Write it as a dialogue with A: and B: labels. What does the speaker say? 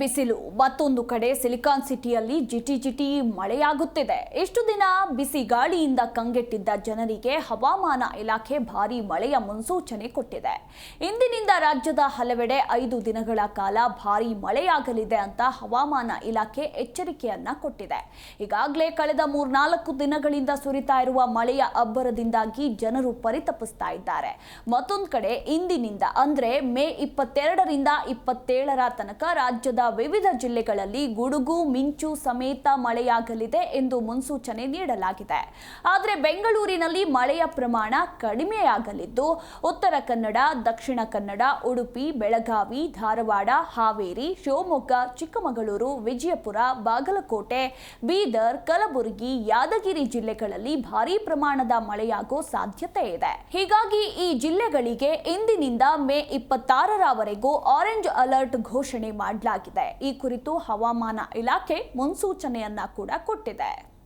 A: ಬಿಸಿಲು. ಮತ್ತೊಂದು ಕಡೆ ಸಿಲಿಕಾನ್ ಸಿಟಿಯಲ್ಲಿ ಜಿಟಿ ಜಿಟಿ ಮಳೆಯಾಗುತ್ತಿದೆ. ಎಷ್ಟು ದಿನ ಬಿಸಿ ಗಾಳಿಯಿಂದ ಕಂಗೆಟ್ಟಿದ್ದ ಜನರಿಗೆ ಹವಾಮಾನ ಇಲಾಖೆ ಭಾರೀ ಮಳೆಯ ಮುನ್ಸೂಚನೆ ಕೊಟ್ಟಿದೆ. ಇಂದಿನಿಂದ ರಾಜ್ಯದ ಹಲವೆಡೆ ಐದು ದಿನಗಳ ಕಾಲ ಭಾರೀ ಮಳೆಯಾಗಲಿದೆ ಅಂತ ಹವಾಮಾನ ಇಲಾಖೆ ಎಚ್ಚರಿಕೆಯನ್ನ ಕೊಟ್ಟಿದೆ. ಈಗಾಗಲೇ ಕಳೆದ ಮೂರ್ನಾಲ್ಕು ದಿನಗಳಿಂದ ಸುರಿತಾ ಇರುವ ಮಳೆಯ ಅಬ್ಬರದಿಂದಾಗಿ ಜನರು ಪರಿತಪಿಸ್ತಾ ಇದ್ದಾರೆ. ಮತ್ತೊಂದು ಕಡೆ ಇಂದಿನಿಂದ ಅಂದ್ರೆ ಮೇ ಇಪ್ಪತ್ತೆರಡರಿಂದ ಇಪ್ಪತ್ತೇಳರ ತನಕ ರಾಜ್ಯದ ವಿವಿಧ ಜಿಲ್ಲೆಗಳಲ್ಲಿ ಗುಡುಗು, ಮಿಂಚು ಸಮೇತ ಮಳೆಯಾಗಲಿದೆ ಎಂದು ಮುನ್ಸೂಚನೆ ನೀಡಲಾಗಿದೆ. ಆದರೆ ಬೆಂಗಳೂರಿನಲ್ಲಿ ಮಳೆಯ ಪ್ರಮಾಣ ಕಡಿಮೆಯಾಗಲಿದ್ದು, ಉತ್ತರ ಕನ್ನಡ, ದಕ್ಷಿಣ ಕನ್ನಡ, ಉಡುಪಿ, ಬೆಳಗಾವಿ, ಧಾರವಾಡ, ಹಾವೇರಿ, ಶಿವಮೊಗ್ಗ, ಚಿಕ್ಕಮಗಳೂರು, ವಿಜಯಪುರ, ಬಾಗಲಕೋಟೆ, ಬೀದರ್, ಕಲಬುರಗಿ, ಯಾದಗಿರಿ ಜಿಲ್ಲೆಗಳಲ್ಲಿ ಭಾರೀ ಪ್ರಮಾಣದ ಮಳೆಯಾಗೋ ಸಾಧ್ಯತೆ ಇದೆ. ಹೀಗಾಗಿ ಈ ಜಿಲ್ಲೆಗಳಿಗೆ ಇಂದಿನಿಂದ ಮೇ ಇಪ್ಪತ್ತಾರರವರೆಗೂ ಆರೆಂಜ್ ಅಲರ್ಟ್ ಘೋಷಣೆ ಮಾಡಲಾಗಿದೆ. ಈ ಕುರಿತು ಹವಾಮಾನ ಇಲಾಖೆ ಮುನ್ಸೂಚನೆಯನ್ನ ಕೂಡ ಕೊಟ್ಟಿದೆ.